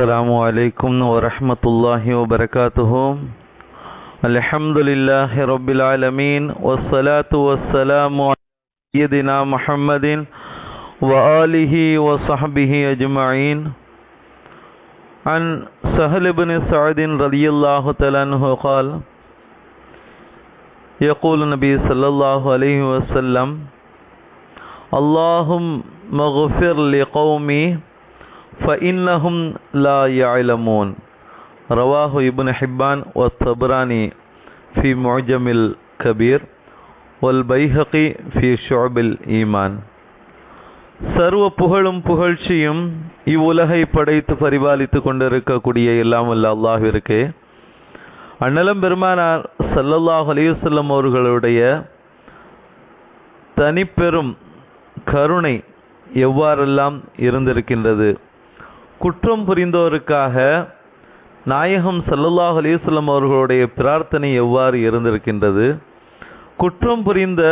السلام عليكم ورحمة الله وبركاته. الحمد لله رب العالمين والصلاة والسلام على سيدنا محمد وآله وصحبه أجمعين. عن سهل بن سعد رضي الله تعالى عنه قال يقول النبي صلى الله عليه وسلم اللهم اغفر لقومي ஃபஇன்னஹும் லா யாலமூன் ரவாஹு இபுன் ஹிப்பான் ஒ சபரானி ஃபி மொஜமில் கபீர் ஒல் பைஹகி ஃபி ஷோபில் ஈமான் சர்வ புகழும் புகழ்ச்சியும் இவ்வுலகை படைத்து பரிபாலித்து கொண்டிருக்கக்கூடிய எல்லாம் அல்ல அல்லாஹிற்கு அண்ணலம் பெருமானார் சல்லல்லாஹ் அலிவசல்லம் அவர்களுடைய தனிப்பெரும் கருணை எவ்வாறெல்லாம் இருந்திருக்கின்றது குற்றம் புரிந்தோருக்காக நாயகம் சல்லல்லாஹ் அலிஸ்லம் அவர்களுடைய பிரார்த்தனை எவ்வாறு இருந்திருக்கின்றது? குற்றம் புரிந்த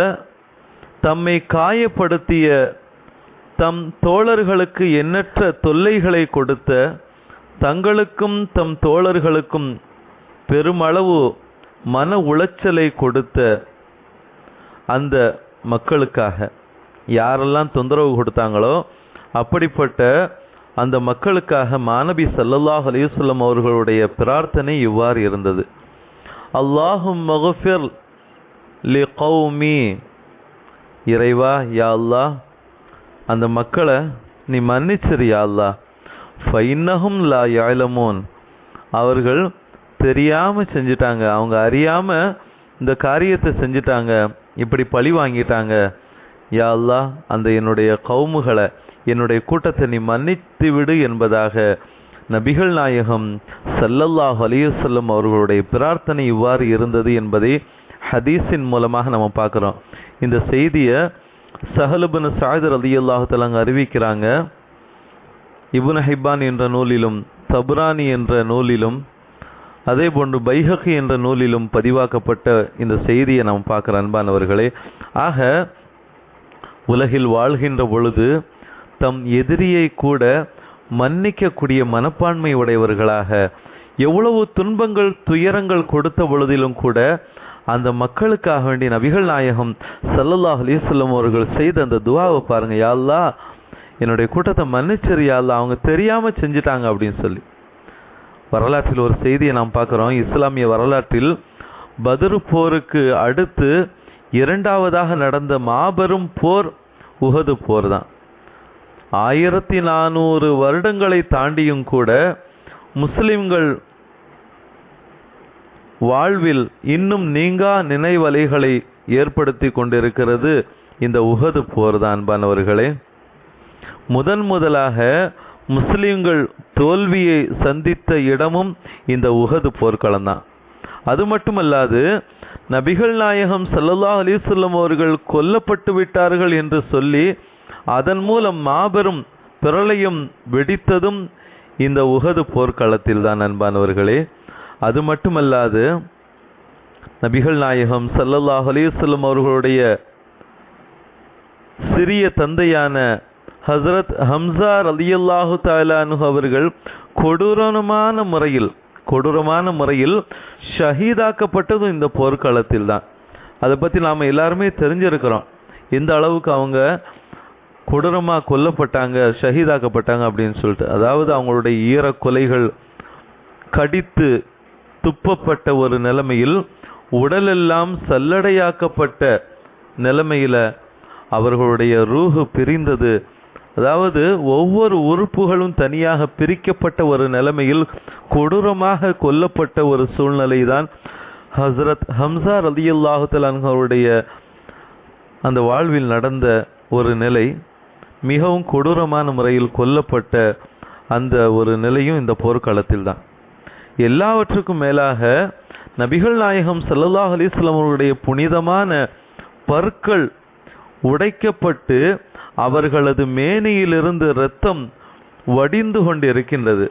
தம்மை காயப்படுத்திய தம் தோழர்களுக்கு எண்ணற்ற தொல்லைகளை கொடுத்த தங்களுக்கும் தம் தோழர்களுக்கும் பெருமளவு மன உளைச்சலை கொடுத்த அந்த மக்களுக்காக யாரெல்லாம் தொந்தரவு கொடுத்தாங்களோ அப்படிப்பட்ட அந்த மக்களுக்காக மாணவி சல்லல்லாஹ் அலிவல்லம் அவர்களுடைய பிரார்த்தனை இவ்வாறு இருந்தது. அல்லாஹும் மகஃபிர் லி கௌமி. இறைவா யா அல்லாஹ். அந்த மக்களை நீ மன்னிச்சிரு யா அல்லாஹ். ஃபைன்னஹும் லா யாழமோன் அவர்கள் தெரியாமல் செஞ்சிட்டாங்க. அவங்க அறியாமல் இந்த காரியத்தை செஞ்சிட்டாங்க. இப்படி பழி வாங்கிட்டாங்க. யா அல்லாஹ். அந்த என்னுடைய கவுமுகளை என்னுடைய கூட்டத்தை நீ மன்னித்து விடு என்பதாக நபிகள் நாயகம் சல்லல்லாஹ் அலியுசல்லம் அவர்களுடைய பிரார்த்தனை இவ்வாறு இருந்தது என்பதை ஹதீஸின் மூலமாக நம்ம பார்க்குறோம். இந்த செய்தியை சஹலுபின் சாயதர் அலி அல்லாஹலங்க அறிவிக்கிறாங்க. இபுன் ஹிப்பான் என்ற நூலிலும் தபுரானி என்ற நூலிலும் அதே போன்று பைஹகி என்ற நூலிலும் பதிவாக்கப்பட்ட இந்த செய்தியை நாம் பார்க்குற அன்பானவர்களே. ஆக உலகில் வாழ்கின்ற பொழுது தம் எதிரியை கூட மன்னிக்கக்கூடிய மனப்பான்மை உடையவர்களாக. எவ்வளவு துன்பங்கள் துயரங்கள் கொடுத்த பொழுதிலும் கூட அந்த மக்களுக்காக வேண்டிய நபிகள் நாயகம் சல்லல்லாஹ் அலிசல்லம் அவர்கள் செய்த அந்த துவாவை பாருங்க யாழ்லா என்னுடைய கூட்டத்தை மன்னிச்சரு யாழ்லா அவங்க தெரியாம செஞ்சுட்டாங்க அப்படின்னு சொல்லி. வரலாற்றில் ஒரு செய்தியை நாம் பார்க்குறோம். இஸ்லாமிய வரலாற்றில் பதிரு போருக்கு அடுத்து இரண்டாவதாக நடந்த மாபெரும் போர் உகது போர் தான். ஆயிரத்தி நானூறு வருடங்களை தாண்டியும் கூட முஸ்லிம்கள் வாழ்வில் இன்னும் நீங்கா நினைவலைகளை ஏற்படுத்தி கொண்டிருக்கிறது. இந்த உகது போர் தான் அன்பானவர்களே. முதன் முதலாக முஸ்லிம்கள் தோல்வியை சந்தித்த இடமும் இந்த உகது போர்க்களம் தான். அது மட்டுமல்லாது நபிகள் நாயகம் சல்லல்லா அலிசல்லம் அவர்கள் கொல்லப்பட்டு விட்டார்கள் என்று சொல்லி அதன் மூலம் மாபெரும் பிரளயம் வெடித்ததும் இந்த உகது போர்க்களத்தில் தான் அன்பானவர்களே. அது மட்டுமல்லாது நபிகள் நாயகம் சல்லல்லாஹ் அலிசல்லம் அவர்களுடைய சிறிய தந்தையான ஹசரத் ஹம்சார் அலியல்லாஹு தாலானு அவர்கள் கொடூரமான முறையில் கொடூரமான முறையில் ஷஹீதாக்கப்பட்டதும் இந்த போர்க்களத்தில் தான். அதை பற்றி நாம் எல்லாருமே தெரிஞ்சிருக்கிறோம். எந்த அளவுக்கு அவங்க கொடூரமாக கொல்லப்பட்டாங்க ஷஹீதாக்கப்பட்டாங்க அப்படின்னு சொல்லிட்டு. அதாவது அவங்களுடைய ஈர கொலைகள் கடித்து துப்பப்பட்ட ஒரு நிலைமையில் உடலெல்லாம் சல்லடையாக்கப்பட்ட நிலைமையில அவர்களுடைய ரூஹு பிரிந்தது. அதாவது ஒவ்வொரு உறுப்புகளும் தனியாக பிரிக்கப்பட்ட ஒரு நிலைமையில் கொடூரமாக கொல்லப்பட்ட ஒரு சூழ்நிலை தான் ஹசரத் ஹம்சா ரலியல்லாஹுத்தல் அந்த வாழ்வில் நடந்த ஒரு நிலை. மிகவும் கொடூரமான முறையில் கொல்லப்பட்ட அந்த ஒரு நிலையும் இந்த போர்க்காலத்தில் தான். எல்லாவற்றுக்கும் மேலாக நபிகள் நாயகம் சல்லல்லாஹ் அலிஸ்லாம் அவருடைய புனிதமான பற்கள் உடைக்கப்பட்டு அவர்களது மேனியிலிருந்து இரத்தம் வடிந்து கொண்டிருக்கின்றது.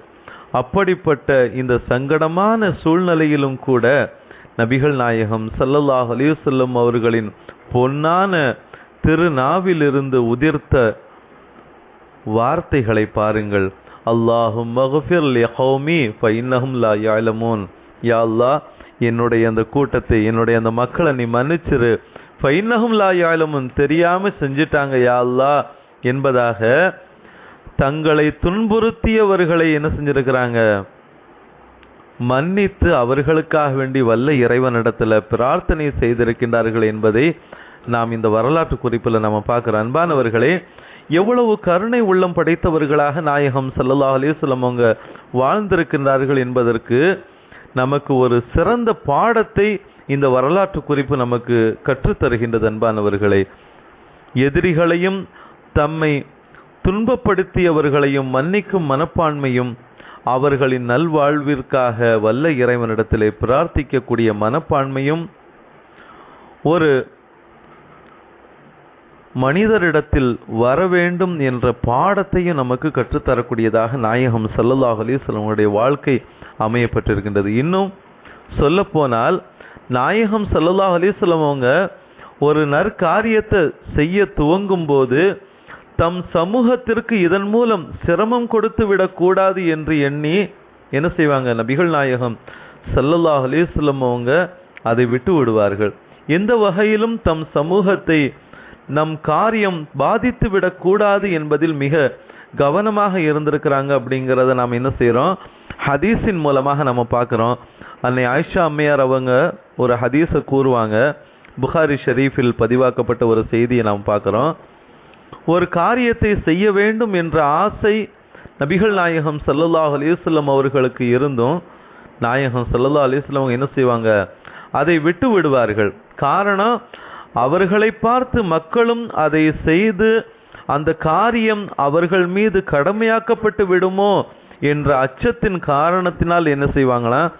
அப்படிப்பட்ட இந்த சங்கடமான சூழ்நிலையிலும் கூட நபிகள் நாயகம் சல்லல்லாஹ் அலிவசல்லம் அவர்களின் பொன்னான திருநாவிலிருந்து உதிர்த்த வார்த்தைகளை பாருங்கள். அல்லாஹும் மகஃபிர் லி கௌமி ஃபைன்னஹும் லா யாலமோன் யா அல்லா என்னுடைய அந்த கூட்டத்தை என்னுடைய அந்த மக்களை நீ மன்னிச்சிரு. ஃபைன்னஹும் லா யஅலமூன். தெரியாமல் செஞ்சிட்டாங்க யா அல்லா என்பதாக தங்களை துன்புறுத்தியவர்களை என்ன செஞ்சிருக்கிறாங்க? மன்னித்து அவர்களுக்காக வேண்டி வல்ல இறைவனிடத்தில் பிரார்த்தனை செய்திருக்கின்றார்கள் என்பதை நாம் இந்த வரலாற்று குறிப்பில் நம்ம பார்க்குற அன்பானவர்களே எவ்வளவு கருணை உள்ளம் படைத்தவர்களாக நாயகம் சல்லல்லா அலிஸ்லம் அவங்க வாழ்ந்திருக்கின்றார்கள் என்பதற்கு நமக்கு ஒரு சிறந்த பாடத்தை இந்த வரலாற்று குறிப்பு நமக்கு கற்றுத்தருகின்றது அன்பானவர்களை அன்பானவர்களே எதிரிகளையும் தம்மை துன்பப்படுத்தியவர்களையும் மன்னிக்கும் மனப்பான்மையும் அவர்களின் நல்வாழ்விற்காக வல்ல இறைவனிடத்திலே பிரார்த்திக்கக்கூடிய மனப்பான்மையும் ஒரு மனிதரிடத்தில் வர வேண்டும் என்ற பாடத்தையும் நமக்கு கற்றுத்தரக்கூடியதாக நாயகம் சல்லல்லாஹ் அலைஹி வாழ்க்கை அமையப்பட்டிருக்கின்றது. இன்னும் சொல்லப்போனால் நாயகம் சல்லல்லாஹ் அலைஹி அவங்க ஒரு நற்காரியத்தை செய்ய துவங்கும் போது தம் சமூகத்திற்கு இதன் மூலம் சிரமம் கொடுத்து விடக்கூடாது என்று எண்ணி என்ன செய்வாங்க? நபிகள் நாயகம் சல்லல்லாஹ் அலைஹி அவங்க அதை விட்டு விடுவார்கள். எந்த வகையிலும் தம் சமூகத்தை நம் காரியம் பாதித்து விடக்கூடாது என்பதில் மிக கவனமாக இருந்திருக்கிறாங்க அப்படிங்கிறத நாம் என்ன செய்கிறோம் ஹதீஸின் மூலமாக நம்ம பார்க்குறோம். அன்னை ஆயிஷா அம்மையார் அவங்க ஒரு ஹதீஸை கூறுவாங்க. புகாரி ஷரீஃபில் பதிவாக்கப்பட்ட ஒரு செய்தியை நாம் பார்க்குறோம். ஒரு காரியத்தை செய்ய வேண்டும் என்ற ஆசை நபிகள் நாயகம் சல்லல்லாஹ் அலிஸ்லம் அவர்களுக்கு இருந்தும் நாயகம் சல்லல்லா அலிஸ்லம் அவங்க என்ன செய்வாங்க? அதை விட்டு விடுவார்கள். காரணம் அவர்களை பார்த்து மக்களும் அதை செய்து அந்த காரியம் அவர்கள் மீது கடமையாக்கப்பட்டு விடுமோ என்ற அச்சத்தின் காரணத்தினால் என்ன செய்வாங்களாம்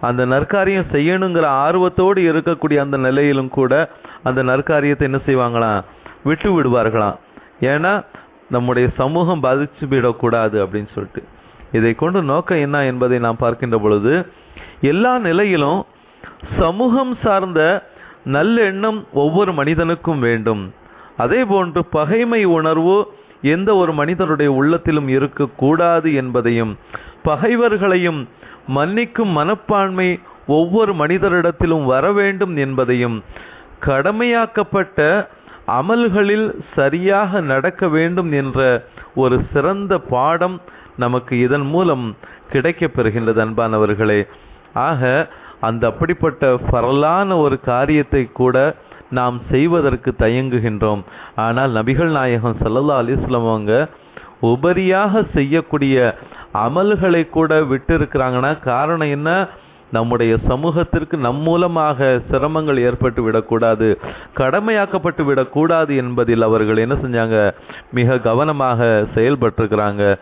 அந்த நற்காரியம் செய்யணுங்கிற ஆர்வத்தோடு இருக்கக்கூடிய அந்த நிலையிலும் கூட அந்த நற்காரியத்தை என்ன செய்வாங்களாம் விட்டு விடுவார்களாம் ஏன்னா நம்முடைய சமூகம் பாதிச்சு விடக்கூடாது அப்படின்னு சொல்லிட்டு. இதை கொண்டு நோக்கம் என்ன என்பதை நாம் பார்க்கின்ற பொழுது எல்லா நிலையிலும் சமூகம் சார்ந்த நல்லெண்ணம் ஒவ்வொரு மனிதனுக்கும் வேண்டும். அதே போன்று பகைமை உணர்வு எந்த ஒரு மனிதனுடைய உள்ளத்திலும் இருக்கக்கூடாது என்பதையும் பகைவர்களையும் மன்னிக்கும் மனப்பான்மை ஒவ்வொரு மனிதரிடத்திலும் வர வேண்டும் என்பதையும் கடமையாக்கப்பட்ட அமல்களில் சரியாக நடக்க வேண்டும் என்ற ஒரு சிறந்த பாடம் நமக்கு இதன் மூலம் கிடைக்கப் பெறுகின்றது அன்பானவர்களே. ஆக அந்த அப்படிப்பட்ட பரலான ஒரு காரியத்தை கூட நாம் செய்வதற்கு தயங்குகின்றோம். ஆனால் நபிகள் நாயகம் சல்லல்லா அலைஹி அவங்க உபரியாக செய்யக்கூடிய அமல்களை கூட விட்டு இருக்கிறாங்கன்னா காரணம் என்ன? நம்முடைய சமூகத்திற்கு நம் மூலமாக சிரமங்கள் ஏற்பட்டு விடக்கூடாது கடமையாக்கப்பட்டு விடக்கூடாது என்பதில் அவர்கள் என்ன செஞ்சாங்க? மிக கவனமாக செயல்பட்டிருக்கிறாங்க.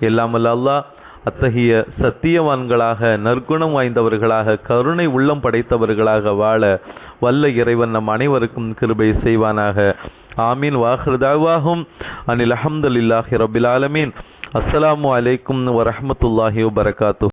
இல்லாமல் அல்லாஹ் அத்தகைய சத்தியவான்களாக நற்குணம் வாய்ந்தவர்களாக கருணை உள்ளம் படைத்தவர்களாக வாழ வல்ல இறைவன் நம் அனைவருக்கும் கிருபை செய்வானாக. ஆமீன். வாஹ்ருதாவாகும். அனில் அஹமதுல்லாஹி ரபில் ஆலமீன். அஸ்லாம் வலைக்கும் வரமத்துல்லாஹி வபரகாத்து